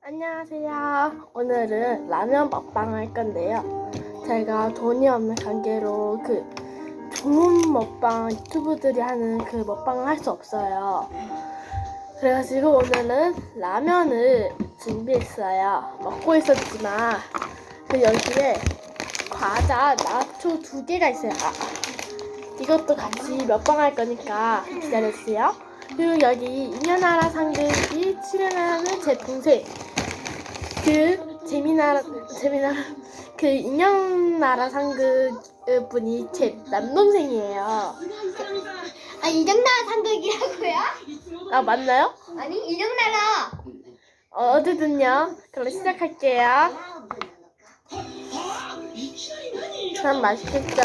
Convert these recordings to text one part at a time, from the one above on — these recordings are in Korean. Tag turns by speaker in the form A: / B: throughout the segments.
A: 안녕하세요. 오늘은 라면 먹방 할 건데요. 제가 돈이 없는 관계로 그 좋은 먹방 유튜브들이 하는 그 먹방을 할 수 없어요. 그래가지고 오늘은 라면을 준비했어요. 먹고 있었지만 그 여기에 과자 나초 두 개가 있어요. 아, 이것도 같이 먹방 할 거니까 기다려주세요. 그리고 여기 인연나라 상극이 출연하는 제 동생 그 재미나라 재미나라 그 인형 나라 상극 분이 제 남동생이에요.
B: 아 이정나라 상극이라고요?
A: 아 맞나요?
B: 아니 이정나라
A: 어, 어쨌든요. 그럼 시작할게요. 참 맛있겠죠?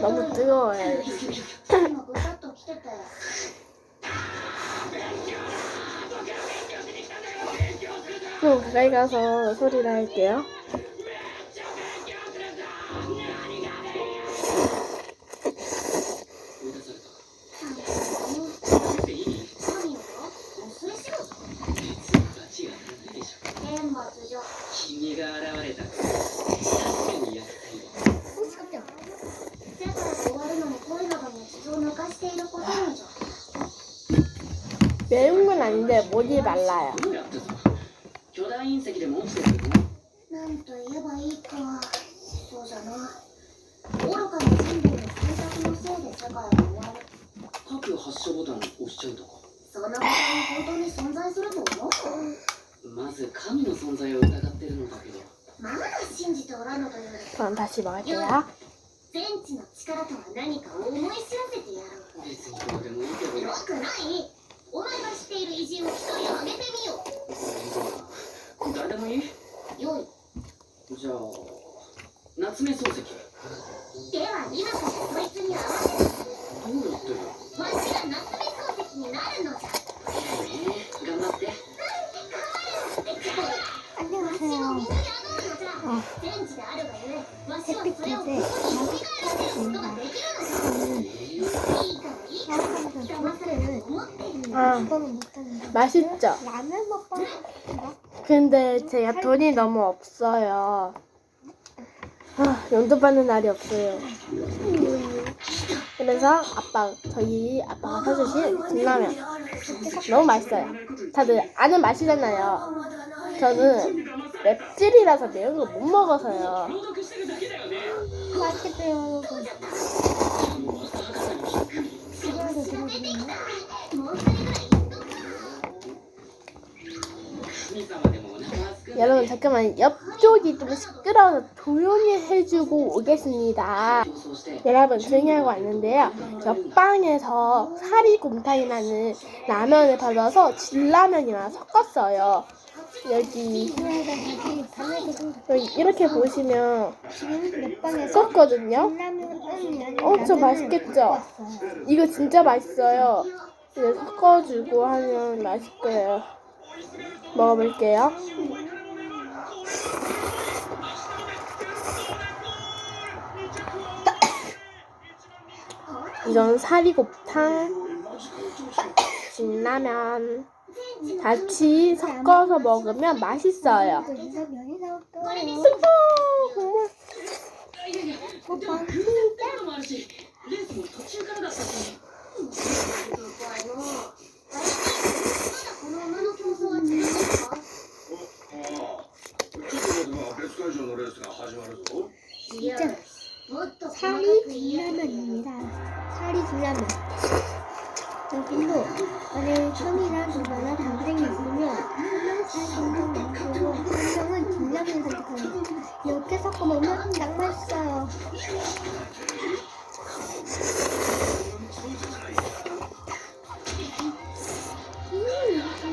A: 너무 뜨거워요. 가까이 가서 소리를 할게요. 매운 건 아닌데 목이 말라요.
B: 本当に存在すると思う？
C: まず神の存在を疑ってるのだけど。
B: まだ信じておらぬという。
A: フたしばいや。
B: 全知の力とは何かを思い知らせてやろう。
C: 別にどうでもいいけど。
B: よくない。お前が知っている偉人を一人挙げてみよう。
C: 誰でもいい。
B: よい。
C: じゃあ夏目漱石。
B: では今からそいつに合わせ
C: どうやって
B: わしが夏目漱石になるのじゃ。 태양 아, 햇빛에
A: 아, 맛있죠? 근데 제가 돈이 너무 없어요. 아, 용돈 받는 날이 없어요. 그래서 아빠 저희 아빠가 사주신 진라면 너무 맛있어요. 다들 아는 맛이잖아요. 저는 맵찔이라서 매운 거 못 먹어서요. 맛있겠다, 여러분. 여러분 잠깐만 옆쪽이 좀 시끄러워서 조용히 해주고 오겠습니다. 여러분 조용히 하고 왔는데요. 옆방에서 사리곰탕이라는 라면을 받아서 진라면이랑 섞었어요. 여기 이렇게 보시면 섞었거든요. 엄청 맛있겠죠? 이거 진짜 맛있어요. 섞어주고 하면 맛있을 거예요. 먹어볼게요. 이건 사리곰탕, 진라면 같이 섞어서 먹으면 맛있어요.
B: 진짜 살이
D: 불라면입니다. 살이 불라면. 여기도 만약에 처음이랑 누나나 담생이 있으면 살 엄청 많고 한명은 진라면 선택합니다. 이렇게 섞어 먹으면 딱 맛있어요.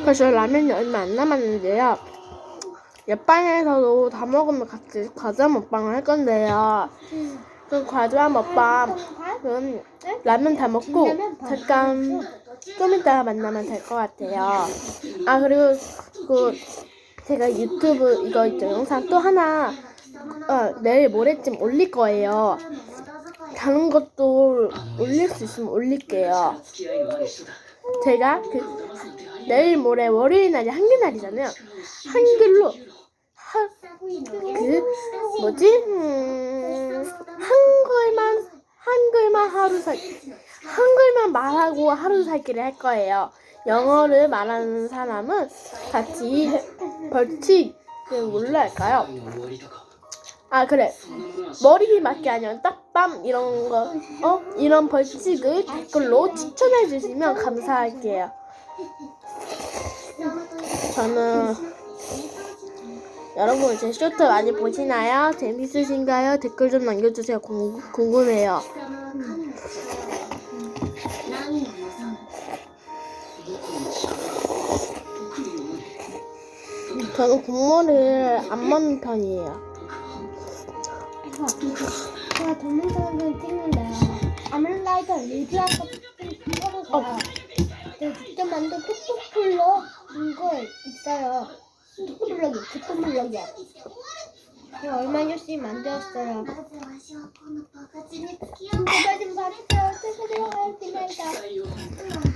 A: 벌써 라면이 얼마 안 남았는데요. 옆방에서도 다 먹으면 같이 과자 먹방을 할 건데요. 그 과자 먹방 그 라면 다 먹고 잠깐 좀 이따 만나면 될 것 같아요. 아 그리고 그 제가 유튜브 이거 있죠 영상 또 하나 어, 내일 모레쯤 올릴 거예요. 다른 것도 올릴 수 있으면 올릴게요. 제가 그 내일 모레 월요일 날이 한글 날이잖아요. 한글로 그 뭐지? 음, 한글만 한글만 하루 살 한글만 말하고 하루 살기를 할 거예요. 영어를 말하는 사람은 같이 벌칙 뭘로 할까요? 아 그래 머리 맞게 아니면 딱밤 이런 거 어? 이런 벌칙을 댓글로 추천해 주시면 감사할게요. 저는 여러분 제 쇼트 많이 보시나요? 재밌으신가요? 댓글 좀 남겨주세요. 궁, 궁금해요. 저는 국물을 안 먹는 편이에요.
D: 제가 젊은 사람들 찍는데 아멜라이더 리뷰하고 찍어서 어. 네, 직접 만든 톡톡풀로 인걸 있어요. 톡톡블럭이 톡톡블럭이야. 제가 얼마 열심히 만들었어요.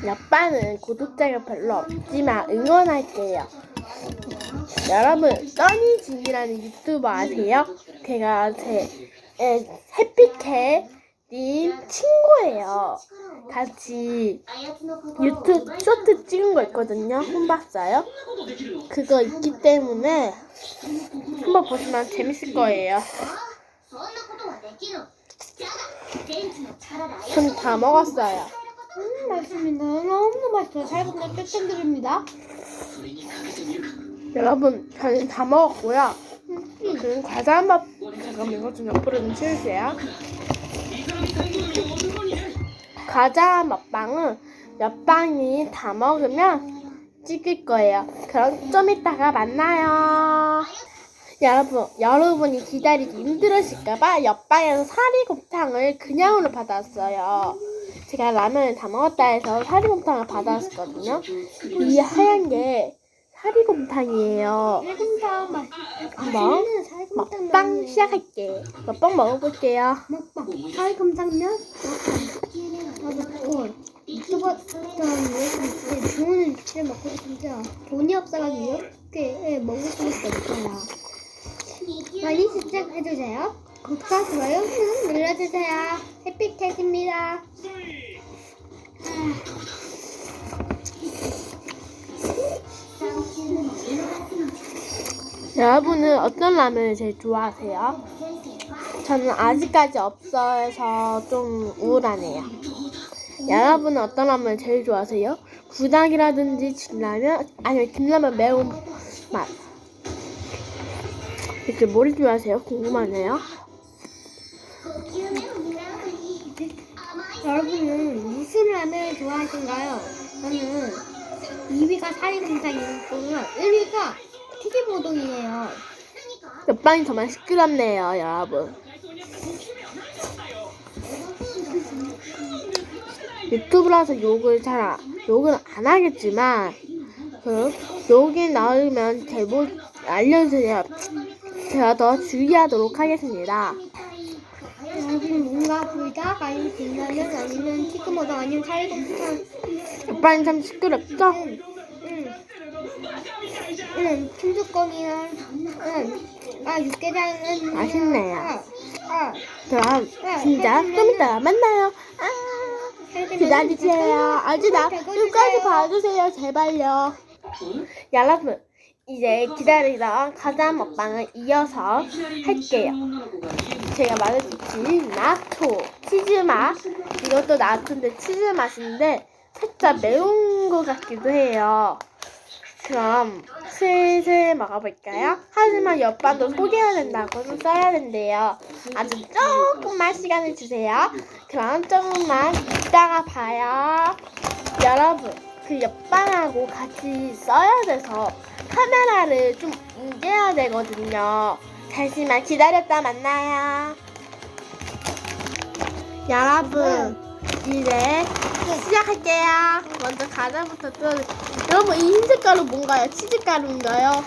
A: 옆반은 구독자가 별로 없지만 응원할게요. 여러분, 써니진이라는 유튜버 아세요? 제가 제 에, 해피캣님 친구예요. 같이 유튜브 쇼트 찍은 거 있거든요. 혼봤어요? 그거 있기 때문에 한번 보시면 재밌을 거예요. 좀 다 먹었어요.
D: 음, 맛있습니다. 너무 맛있어요. 잘 먹는 추천드립니다.
A: 여러분, 저는 다 먹었고요. 음, 음. 과자 한 번, 잠깐만 이거 좀 옆으로 좀 치우세요. 과자 먹방은 옆방이 다 먹으면 찍을 거예요. 그럼 좀 이따가 만나요. 여러분, 여러분이 기다리기 힘들으실까봐 옆방에서 사리곰탕을 그냥으로 받았어요. 제가 라면을 다 먹었다 해서 사리곰탕을 받았었거든요. 이 하얀 게 사리곰탕이에요. 한번 먹방 시작할게. 먹방 먹어볼게요.
D: 먹방. 살금탕면 유튜버처럼 이렇게 좋은 음식을 먹고 싶은데 돈이 없어가지고 이렇게 먹을 수밖에 없어요. 많이 시청해주세요. 구독과 좋아요 꾹 눌러주세요. 해피캣입니다.
A: 여러분은 어떤 라면을 제일 좋아하세요? 저는 아직까지 없어서 좀 우울하네요. 여러분은 어떤 라면을 제일 좋아하세요? 부닭이라든지 진라면 아니면 김라면 매운 맛. 이렇게 뭘 좋아하세요? 궁금하네요.
D: 여러분은 무슨 라면을 좋아하신가요? 저는 2위가 사리곰탕이고 1위가 튀김우동이에요.
A: 옆방이 정말 시끄럽네요, 여러분. 유튜브라서 욕을 잘 안, 욕은 안 하겠지만 그 욕이 나오면 제보 알려주세요. 제가 더 주의하도록 하겠습니다.
D: 여러분 뭔가 불닭 아니면 빛라면 아니면 튀김우동 아니면 사리곰탕
A: 옆방이 참 시끄럽죠?
D: 응. 응, 춘두껌이랑 응. 아 육개장은
A: 맛있네요.
D: 아, 아,
A: 그럼 진짜 좀 이따가 만나요. 아, 기다리세요. 아주 나 끝까지 봐주세요. 제발요. 여러분 이제 기다리던 과자 먹방을 이어서 할게요. 제가 말했듯이 나토 치즈 맛 이것도 나초인데 치즈 맛인데 살짝 매운 것 같기도 해요. 그럼 슬슬 먹어볼까요? 하지만 옆반도 소개해야 된다고 좀 써야 된대요. 아주 조금만 시간을 주세요. 그럼 조금만 이따가 봐요. 여러분, 그 옆방하고 같이 써야 돼서 카메라를 좀 옮겨야 되거든요. 잠시만 기다렸다 만나요. 여러분, 이제 시작할게요. 먼저 과자부터 뜯어. 여러분, 이 흰색 가루 뭔가요? 치즈 가루인가요?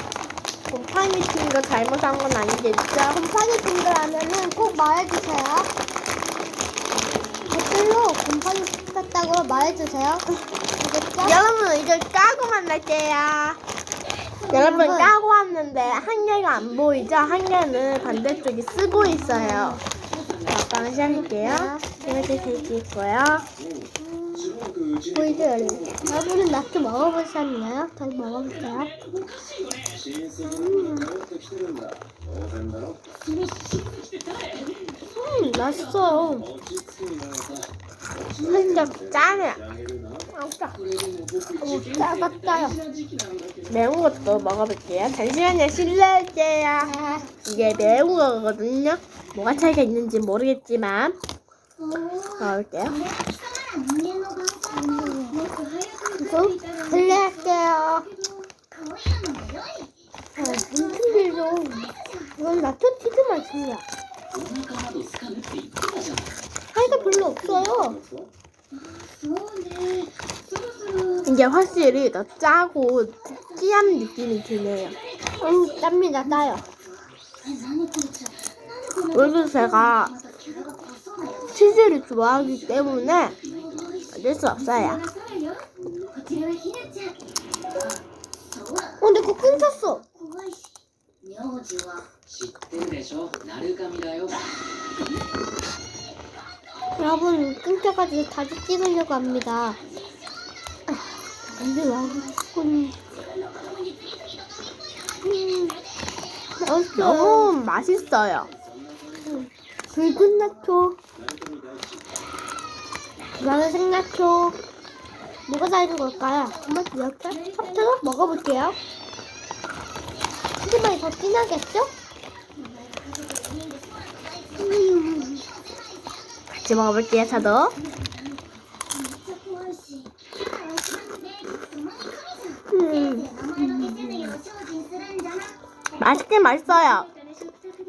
A: 곰팡이 핀거 잘못한 건 아니겠죠?
D: 곰팡이 핀 거라면은 꼭 말해주세요. 이걸로 곰팡이 탔다고 말해주세요. 알겠죠?
A: 여러분 이걸 까고 만날게요. 여러분
D: 여러분.
A: 까고 왔는데 한 개가 안 보이죠? 한 개는 반대쪽이 쓰고 있어요. 아빠는 시작할게요. 이렇게 되어 있고요.
D: 보이들 여러분은 낙지 먹어보셨나요? 다시 먹어볼게요?
A: 음 맛있어요
E: 근데 짠해.
C: 아까
D: 어, 짜갔다요.
A: 매운 것도 먹어볼게요. 잠시만요. 실례할게요. 이게 매운 거거든요. 뭐가 차이가 있는지 모르겠지만. 어. 먹어볼게요.
D: 어, 분리할게요. 이건 나초 치즈 맛이야. 하이가 별로 없어요.
A: 이게 확실히 더 짜고 찌한 느낌이 드네요.
D: 음, 짭니다, 짜요.
A: 그래도 제가 치즈를 좋아하기 때문에 만들 수 없어요.
D: 어, 그거 끊겼어. 여러분, 끊겨가지고 다시 찍으려고 합니다. 근데 와, 꾼.
A: 너무 맛있어요.
D: 붉은 나초. 나는 생나초. 뭐가 다른 걸까요? 한번 이렇게 합쳐서 먹어볼게요. 치즈맛이 더 진하겠죠? 음,
A: 같이 먹어볼게요, 저도.
D: 음,
A: 맛있긴 맛있어요.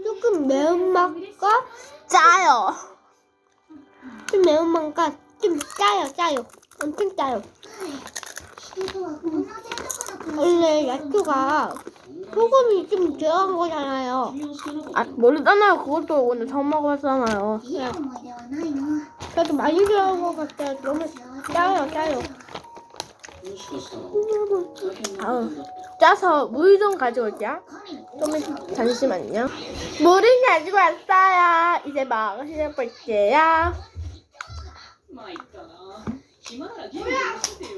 D: 조금 매운맛과
A: 짜요.
D: 좀 매운맛과 좀 짜요, 짜요. 엄청 짜요. 원래 야채가 소금이 좀 들어간 거잖아요.
A: 아, 모르잖아요. 그것도 오늘 처음 먹었잖아요.
D: 그래도 많이 들어간 것 같아요. 너무 짜요, 짜요.
C: 아,
A: 짜서 물 좀 가져올게요. 좀 잠시만요. 물을 가지고 왔어요. 이제 먹으실볼게요
C: 参ったな暇ならゲームやらせてよ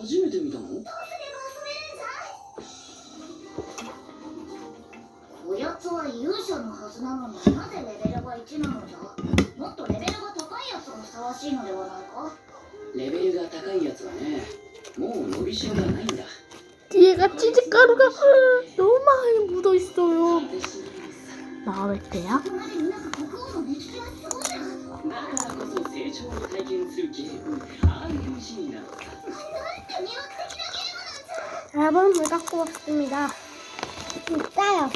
C: 初めて見たの
B: こやつは勇者のはずなのになぜレベルが1なのじゃもっとレベルが高いやつがふさわしいのではないか
C: レベルが高いやつはねもう伸びしろがないんだ
A: 뒤에가 치즈가루가 너무 많이 묻어 있어요.
C: 果てしな
B: こ
C: そ成長を体験するゲーム RPG になった
B: なんて魅惑的なゲームなんじゃ
D: 여러분, 물 갖고 왔습니다. 좀 짜요.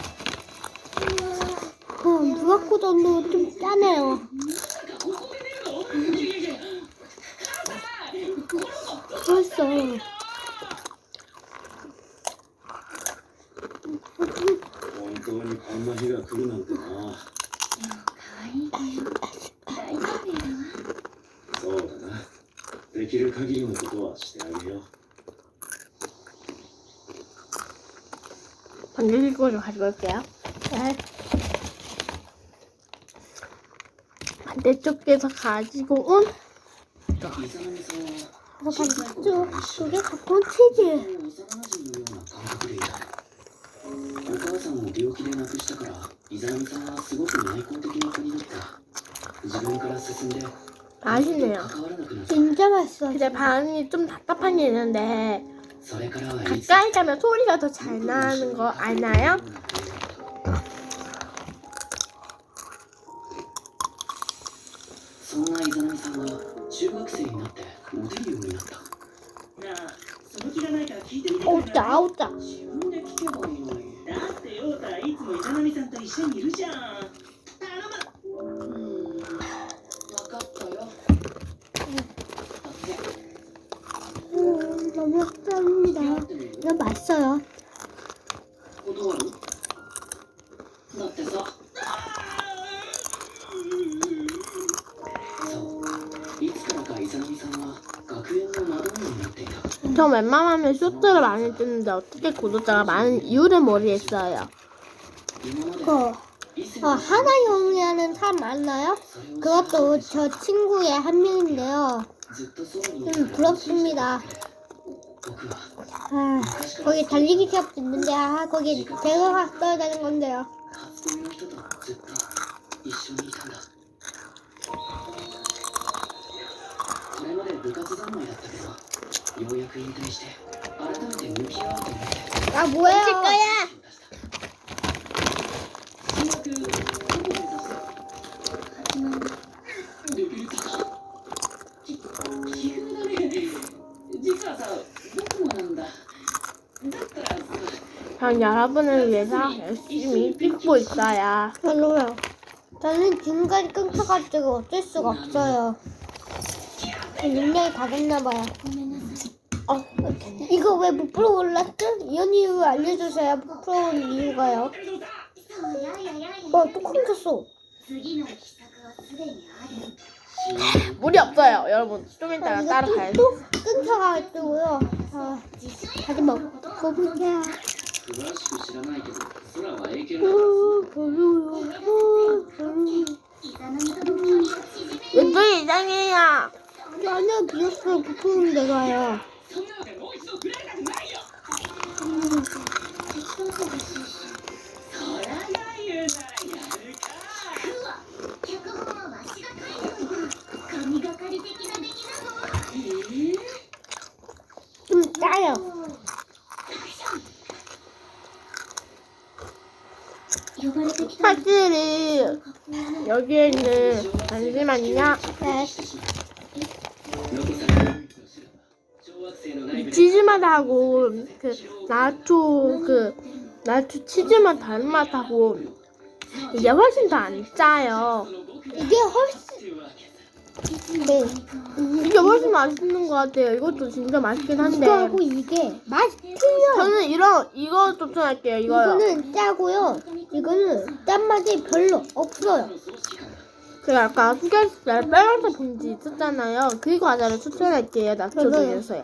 D: 어, 물 갖고 넣는 좀 짜네요.
C: ここで出るのいやいやいや
D: 맛있어.
E: 本当にこんな日が来るなんてな できる限りのことはしてあげよう
A: 반죽이고 좀 가지고 올게요.
D: 네.
A: 반대쪽에서 가지고 온
C: イザナミさんは
D: 그래서 반죽 속에 갖고 온 치즈.
C: 幼馴染のような感覚でいたお母さんを病気で亡くしたからイザナミさんはすごく内向的な子になった自分から進んで
A: 맛있네요.
C: 関わらなくなった
D: 진짜 맛있어.
A: 근데 반응이 좀 답답한 게 있는데
C: それからはいつ
A: 가까이 가면 소리가 더 잘 나는 거 아나요?
C: そんなイザナミさんが中学生になってモテるようになったなあその気がないから聞いてみて
D: 오짜, 오짜.
C: 自分で聞けばいいのにだってヨータいつもイザナミさんと一緒にいるじゃん
A: 벨소트가 많이 뜨는데 어떻게 구독자가 많은 이유를 모르겠어요.
D: 어,
C: 어
D: 하나 형이라는 사람 만나요? 그것도 저 친구의 한 명인데요.
C: 음,
D: 부럽습니다. 아, 거기 달리기 시합 있는데, 아, 거기 제가 갔어야 되는 건데요. 나
C: 뭐야? 칠 거야.
A: 전 여러분을 위해서 열심히 찍고 있어요.
D: 별로요. 저는 중간 끊겨가지고 어쩔 수가 없어요. 능력이 다 됐나봐요. 이거 왜 부풀어 올랐지? 이런 이유 알려주세요. 부풀어 온 이유가요. 어, 또 끊겼어.
A: 물이 없어요, 여러분. 좀 이따가 아, 따라가야
D: 또 끊겨가지고요. 아, 다시 먹고 볼게요.
A: 왜 또 이상해요?
D: 아니야, 비었어. 부풀은 내가요. 좀 짜요.
A: 사실이 여기에 있는 잠시만요.
D: 네.
A: 치즈마다 하고 그 나초 그 나주 치즈만 다른 맛하고 이게 훨씬 더 안 짜요.
D: 이게 훨씬 네.
A: 이게 훨씬 맛있는 것 같아요. 이것도 진짜 맛있긴 한데.
D: 이거하고 이게 맛 틀려.
A: 저는 이런 이거 추천할게요. 이거요.
D: 이거는 짜고요. 이거는 짠맛이 별로 없어요.
A: 제가 아까 후결 날 빨간색 봉지 있었잖아요. 그 과자를 추천할게요. 낙초
D: 저도요.
A: 중에서요.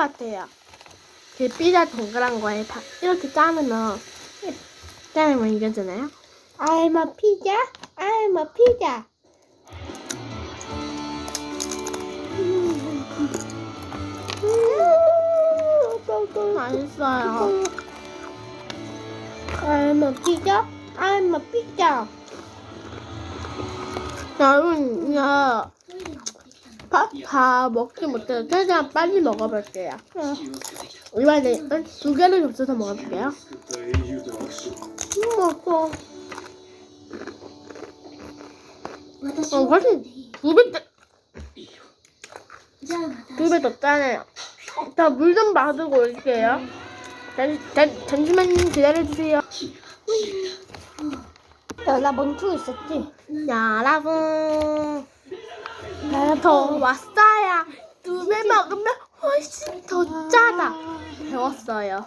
A: 같아요. 그 피자 동그란 거에 다 이렇게 짜면은 짜면 이거잖아요.
D: I'm a pizza. I'm a pizza.
A: 음, 맛있어요.
D: I'm a pizza. I'm a pizza.
A: 여러분,
B: 야.
A: 밥다 먹지 못해서 최대한 빨리 먹어볼게요.
C: 어.
A: 이번에 두 개를 접어서 먹어볼게요.
E: 음,
A: 먹어. 어, 훨씬 두배 두배 더 짜네요. 자, 물 좀 마시고 올게요. 잠, 잠, 잠시만 기다려주세요.
C: 음.
D: 야, 나 멈추고 있었지? 음.
A: 여러분. 더 왔어요. 두배 먹으면 훨씬 더 짜다. 배웠어요.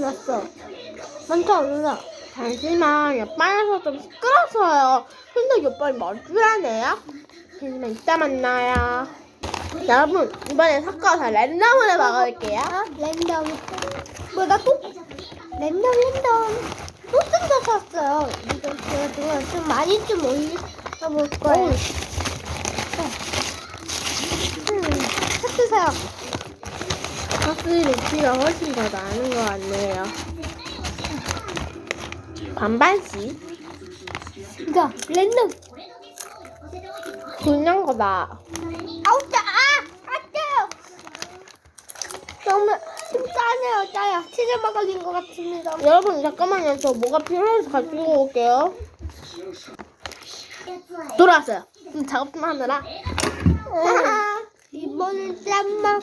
D: 났어. 많다, 누나.
A: 잠시만, 옆방에서 좀 시끄러워서요. 근데 옆방이 멀쩡하네요. 잠시만, 이따 만나요. 여러분, 이번에 섞어서 랜덤으로 먹을게요.
D: 아, 랜덤. 뭐, 나 또, 랜덤, 랜덤. 또 뜯어샀어요. 이거 제가 지금 좀 많이 좀 올려볼 거예요. 보세요.
A: 확실히 피가 훨씬 더 나는 것 같네요. 반반씩
D: 이거 랜덤.
A: 중요한 거다.
D: 아우 짜. 아, 아 짜요. 너무 좀 짜네요, 짜요. 치즈 먹어진 것 같습니다.
A: 여러분 잠깐만요. 저 뭐가 필요해서 가지고 올게요. 돌아왔어요. 음, 작업 좀 하느라.
D: 이번엔 짠맛,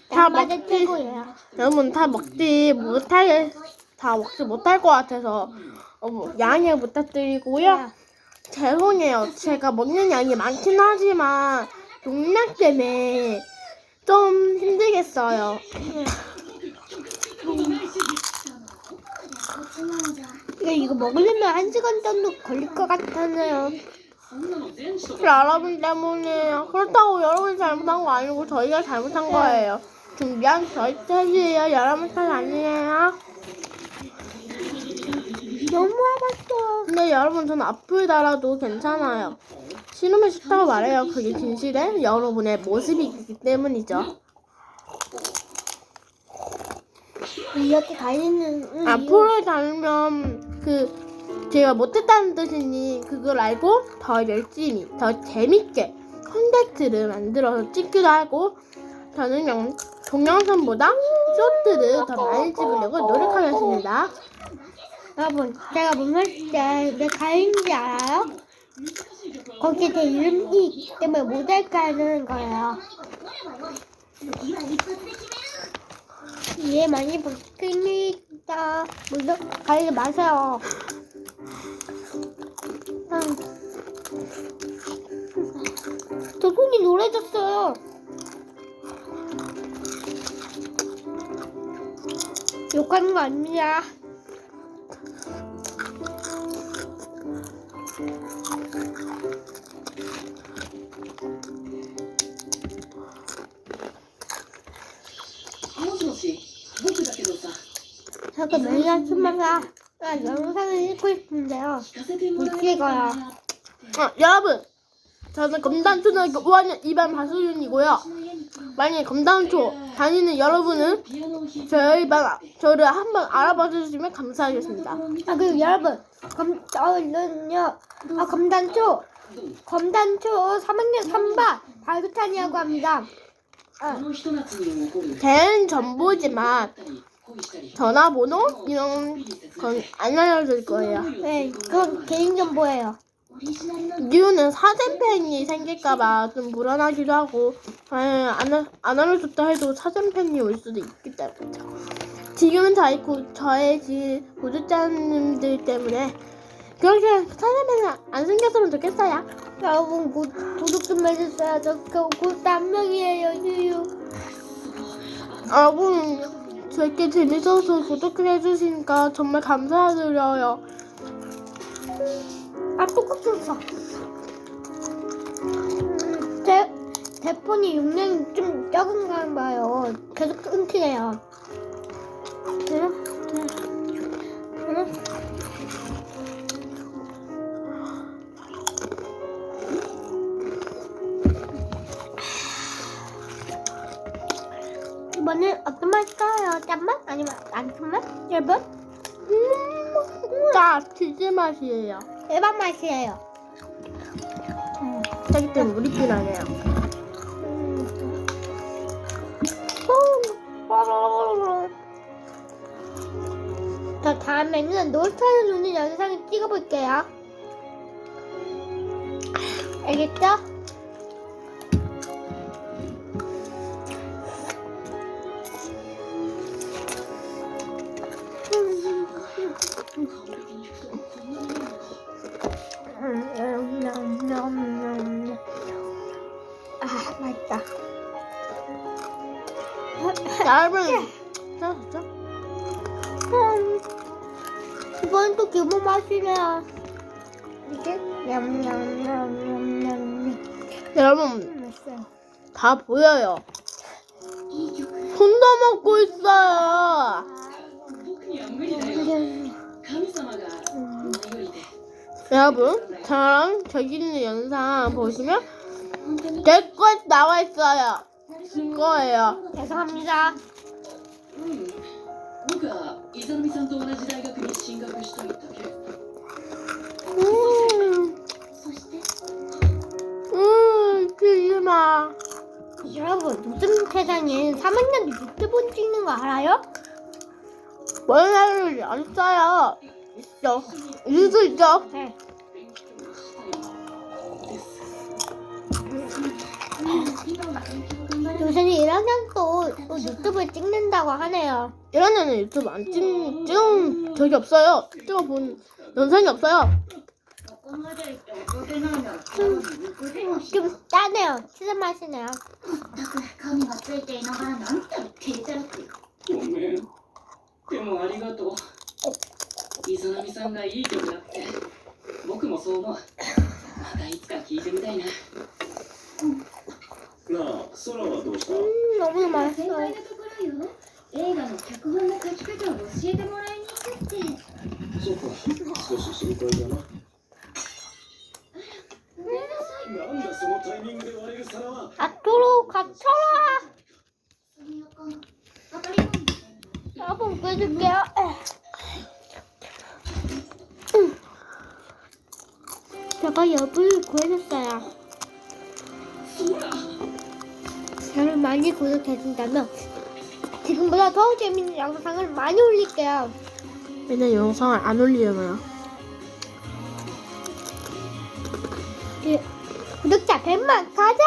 A: 다 먹지 여러분 다 먹지 못할 다 먹지 못할 것 같아서 어, 양해 부탁드리고요. 죄송해요. 제가 먹는 양이 많긴 하지만 용량 때문에 좀 힘들겠어요.
B: 근데
D: 이거 먹으려면 한 시간 정도 걸릴 것 같아요.
A: 여러분 때문에 그렇다고 여러분이 잘못한 거 아니고 저희가 잘못한 네. 거예요. 준비한 탓이에요. 여러분 탓 아니에요.
D: 너무 맛있어.
A: 근데 여러분 저는 앞을 달아도 괜찮아요. 싫으면 싫다고 말해요. 그게 진실의 여러분의 모습이기 때문이죠.
D: 이렇게 다니는.
A: 앞으로 달면 그 제가 못했다는 뜻이니 그걸 알고 더 열심히 더 재밌게 콘텐츠를 만들어서 찍기도 하고 저는 영, 동영상보다 쇼트를 더 많이 찍으려고 노력하겠습니다.
D: 여러분, 제가 못했을 때왜 가인지 알아요? 거기에 제 이름이 때문에 모델 가는 거예요. 얘 많이 벗기니까 물도 가리지 마세요. 아. 두저 손이 노래졌어요. 욕하는 거 아닙니다. 저도 매일 아침마다 영상을 읽고 있는데요. 못 읽어요.
C: 아,
A: 어, 여러분, 저는 검단초등학교 5학년 2반 박수윤이고요. 만약에 검단초 다니는 여러분은 저희 반 저를 한번 알아봐 주시면 감사하겠습니다.
D: 아 그리고 여러분 검 어, 저는요 아 검단초 검단초 3학년 3반 발구탄이라고 합니다.
C: 어.
A: 대는 정보지만 전화번호 이런 건 안 알려줄 거예요.
D: 네, 그건 개인 정보예요.
A: 뉴는 사전팬이 생길까봐 좀 불안하기도 하고 아, 안안 하면 좋다 해도 사전팬이 올 수도 있기 때문이죠. 지금은 저희 고, 저의 지인 구독자님들 때문에 그렇게 사제팬이 안 생겼으면 좋겠어요.
D: 여러분 구, 구독 좀 해주세요. 저 곧 3명이에요. 뉴유
A: 여러분 저렇게 재밌어서 구독을 해주시니까 정말 감사드려요.
D: 아 똑같았어. 음, 제 대폰이 용량이 좀 적은가 봐요. 계속 끊기네요. 응? 응? 이번엔 어떤 맛일까요? 짠맛? 아니면 안 짠맛? 여러분?
A: 음, 짜 치즈 맛이에요.
D: 대박 맛이에요.
A: 짜기 때문에 우리끼리 나네요.
D: 저 다음에는 노스타를 노는 영상을 찍어볼게요. 알겠죠? 다
A: 보여요. 손도 먹고 있어요. 여러분, 저랑 저기 있는 영상 보시면 제것 나와 있어요. 그거예요.
D: 죄송합니다.
A: 음, 음, 들지 마.
D: 여러분 요즘 세상에 3학년도 유튜브 찍는 거 알아요?
A: 뭔 소리를 안 써요 있어 유튜브 있어
D: 네. 요새는 1학년도 또 유튜브 찍는다고 하네요.
A: 1학년은 유튜브 안 찍, 찍은 적이 없어요. 찍어본 영상이 없어요.
D: でもだめよつましなよ
B: 全く髪がついていながら何回聞ってるって
C: ごめんでもありがとう磯波さんがいい曲だって僕もそう思うまたいつか聞いてみたいな、うん、
E: なあ空はどうした
D: うん
B: 飲みましょう映画の脚本の書き方を教えてもらいに行って
E: そうか少し心配だな
D: 해줄게요. 제가 여분을 구해줬어요. 저를 많이 구독해준다면 지금보다 더 재밌는 영상을 많이 올릴게요.
A: 맨날 영상을 안 올리잖아요.
D: 그 구독자 100만 가자!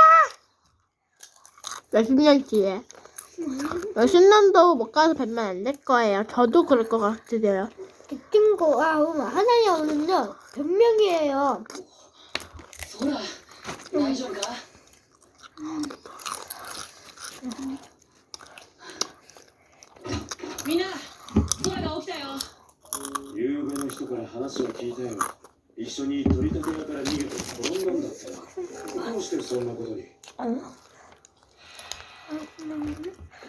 A: 몇십 년 뒤에. 몇십 년도 못 가서 뵙면 안 될 거예요. 저도 그럴 것 같으세요.
D: 그 친구가 하나에 오는요 100명이에요.
C: そうだ大丈夫かみんな空が起きたよ
E: 夕べの人から話は聞いたよ一緒に取り立て屋から逃げて転んだんだってどうしてそんなことに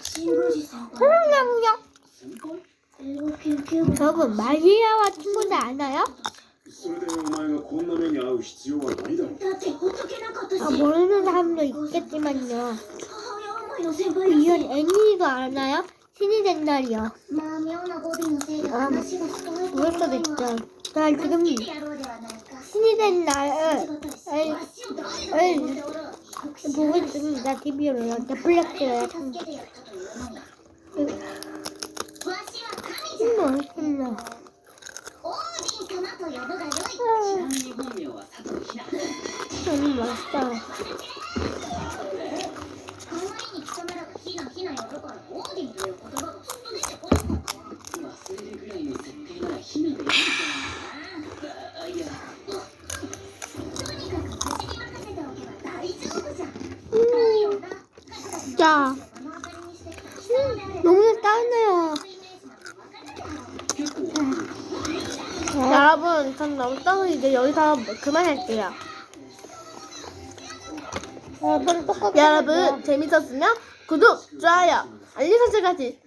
B: 新宮寺先輩
D: 그럼요.
C: 先輩
B: 英語研究部
D: 여러분 마리아와 친구들 아나요?
E: それでお前がこんな目に遭う必要はないだろ
B: だってほっとけなかったし
D: 아, 모르는 사람도 있겠지만요.
B: 母親思いの先輩
D: 그
B: だし
D: 이런 애니가 알아요? 신이 된 날이요.
B: まあ妙な語尾のせいで話が聞こえて
D: 그럴 수도 있죠. 나 지금
B: 助けてやろうではないか
D: 신이 된 날을
B: 仕事し
D: 에
B: 国士
D: 보고 있습니
A: 그만할게요.
D: 여러분 똑같이
A: 여러분, 재밌었으면 구독, 좋아요, 알림 설정까지.